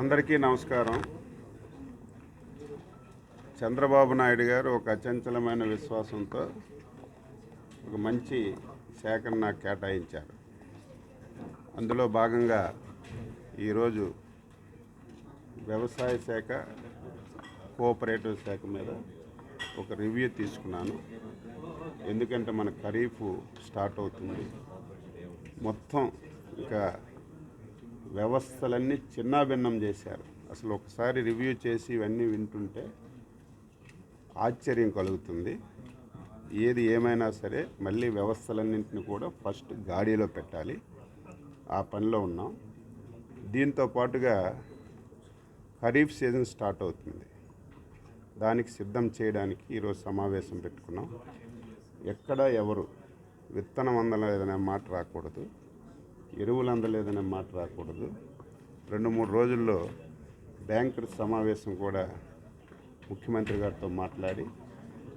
అందరికీ నమస్కారం. చంద్రబాబు నాయుడు గారు ఒక అచంచలమైన విశ్వాసంతో ఒక మంచి శాఖను నాకు కేటాయించారు. అందులో భాగంగా ఈరోజు వ్యవసాయ శాఖ కోఆపరేటివ్ శాఖ మీద ఒక రివ్యూ తీసుకున్నాను. ఎందుకంటే మన ఖరీఫ్ స్టార్ట్ అవుతుంది. మొత్తం ఇంకా వ్యవస్థలన్నీ చిన్నాభిన్నం చేశారు. అసలు ఒకసారి రివ్యూ చేసి ఇవన్నీ వింటుంటే ఆశ్చర్యం కలుగుతుంది. ఏది ఏమైనా సరే మళ్ళీ వ్యవస్థలన్నింటిని కూడా ఫస్ట్ గాడిలో పెట్టాలి. ఆ పనిలో ఉన్నాం. దీంతో పాటుగా ఖరీఫ్ సీజన్ స్టార్ట్ అవుతుంది. దానికి సిద్ధం చేయడానికి ఈరోజు సమావేశం పెట్టుకున్నాం. ఎక్కడ ఎవరు విత్తనం అందలేదనే మాట రాకూడదు. ఎరువులు అందలేదనే మాట రాకూడదు. రెండు మూడు రోజుల్లో బ్యాంకర్ సమావేశం కూడా ముఖ్యమంత్రి గారితో మాట్లాడి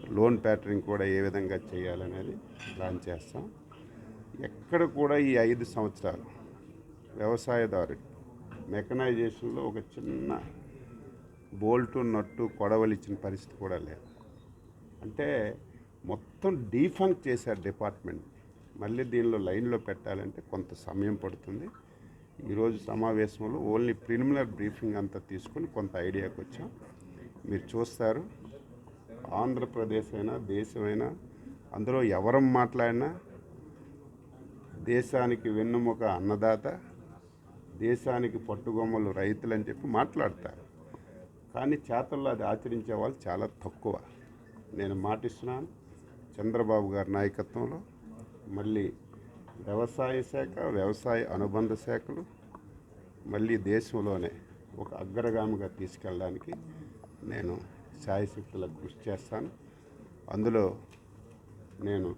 లోన్ ప్యాటరింగ్ కూడా ఏ విధంగా చేయాలనేది ప్లాన్ చేస్తాం. ఎక్కడ కూడా ఈ ఐదు సంవత్సరాలు వ్యవసాయదారుడు మెకనైజేషన్లో ఒక చిన్న బోల్టు నట్టు కొడవలు ఇచ్చిన పరిస్థితి కూడా లేదు. అంటే మొత్తం డీఫంక్ చేశారు డిపార్ట్మెంట్. మళ్ళీ దీనిలో లైన్లో పెట్టాలంటే కొంత సమయం పడుతుంది. ఈరోజు సమావేశంలో ఓన్లీ ప్రిలిమినర్ బ్రీఫింగ్ అంతా తీసుకొని కొంత ఐడియాకి వచ్చాం. మీరు చూస్తారు ఆంధ్రప్రదేశ్ అయినా దేశమైనా అందులో ఎవరం మాట్లాడినా దేశానికి వెన్నుముక అన్నదాత దేశానికి పట్టుగొమ్మలు రైతులు అని చెప్పి మాట్లాడతారు. కానీ చేతల్లో అది ఆచరించే వాళ్ళు చాలా తక్కువ. నేను మాటిస్తున్నాను చంద్రబాబు గారి నాయకత్వంలో మళ్ళీ వ్యవసాయ శాఖ వ్యవసాయ అనుబంధ శాఖలు మళ్ళీ దేశంలోనే ఒక అగ్రగామిగా తీసుకెళ్ళడానికి నేను శాయశక్తులకు కృషి చేస్తాను. అందులో నేను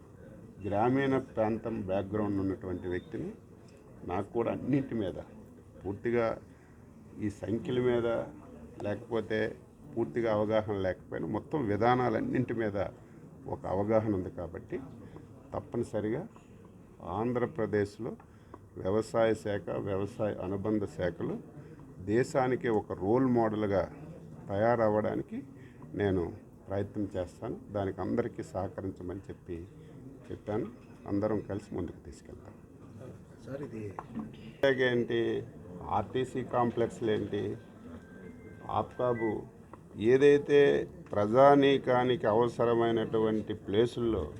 గ్రామీణ ప్రాంతం బ్యాక్గ్రౌండ్ ఉన్నటువంటి వ్యక్తిని నాకు కూడా అన్నింటి మీద పూర్తిగా ఈ సంఖ్యల మీద లేకపోతే పూర్తిగా అవగాహన లేకపోయినా మొత్తం విధానాలన్నింటి మీద ఒక అవగాహన ఉంది కాబట్టి తప్పనిసరిగా ఆంధ్రప్రదేశ్లో వ్యవసాయ శాఖ వ్యవసాయ అనుబంధ శాఖలు దేశానికి ఒక రోల్ మోడల్గా తయారవ్వడానికి నేను ప్రయత్నం చేస్తాను. దానికి అందరికీ సహకరించమని చెప్పి చెప్పాను. అందరం కలిసి ముందుకు తీసుకెళ్తాం. సార్ ఇది ఏంటి? ఆర్టీసీ కాంప్లెక్స్లు ఏంటి? ఆప్కాబు ఏదైతే ప్రజానీకానికి అవసరమైనటువంటి ప్లేసుల్లో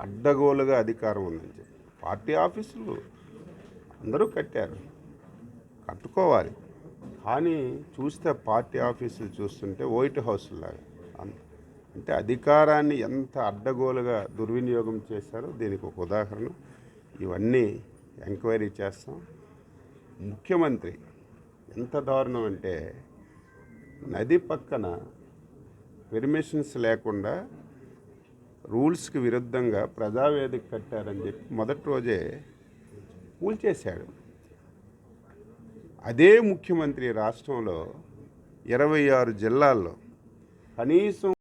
అడ్డగోలుగా అధికారం ఉందని చెప్పి. పార్టీ ఆఫీసులు అందరూ కట్టారు. కట్టుకోవాలి. కానీ చూస్తే పార్టీ ఆఫీసులు చూస్తుంటే వైట్ హౌస్ లాగా. అంటే అధికారాన్ని ఎంత అడ్డగోలుగా దుర్వినియోగం చేశారో దీనికి ఒక ఉదాహరణ. ఇవన్నీ ఎంక్వైరీ చేస్తాం. ముఖ్యమంత్రి ఎంత దారుణం అంటే నది పక్కన పెర్మిషన్స్ లేకుండా రూల్స్కి విరుద్ధంగా ప్రజావేదిక కట్టారని చెప్పి మొదటి రోజే కూల్చేశాడు అదే ముఖ్యమంత్రి రాష్ట్రంలో ఇరవై ఆరు జిల్లాల్లో కనీసం